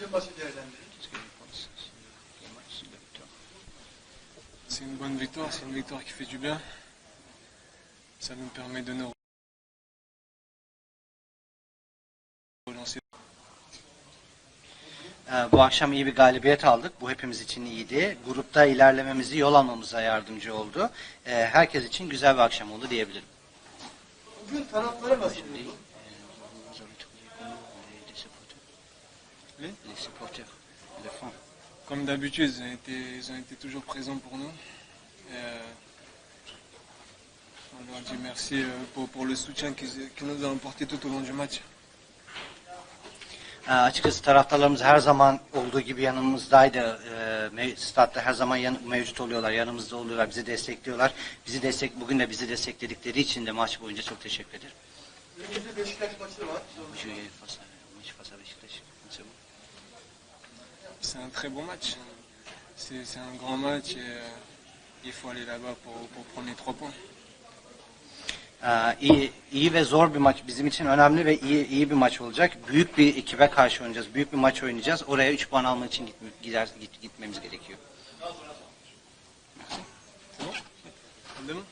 Değerlendirin. C'est une bonne victoire, c'est une victoire qui fait du bien. Ça nous permet de nous relancer. Bu akşam iyi bir galibiyet aldık. Bu hepimiz için iyiydi. Grupta ilerlememizi, yol almamıza yardımcı oldu. Ee, Herkes için güzel bir akşam oldu diyebilirim. Bugün taraftarı nasıl Aujourd'hui, buldun? euh, vous avez trouvé comment les, les supporters Les Les supporters, les fans. Comme d'habitude, ils ont, été, ils ont été toujours présents pour nous. Et, euh, on leur dit merci euh, pour, pour le soutien qu'ils qu'ils nous ont apporté tout au long du match. Ee, Açıkçası taraftarlarımız her zaman olduğu gibi yanımızdaydı. Me- Statta her zaman yan- mevcut oluyorlar, yanımızda oluyorlar, bizi destekliyorlar. Bizi destek bugün de bizi destekledikleri için de maç boyunca çok teşekkür ederim. Önümüzde Beşiktaş maçı var. Jouer face à, au match face à Beşiktaş. C'est bon. C'est un très bon match. C'est un grand match et euh, il faut aller là-bas pour, pour prendre les trois points. Ee, iyi, iyi ve zor bir maç. Bizim için önemli ve iyi, iyi bir maç olacak. Büyük bir ekibe karşı oynayacağız. Büyük bir maç oynayacağız. Oraya 3 puan almak için gitme, gider, git, gitmemiz gerekiyor. Bravo.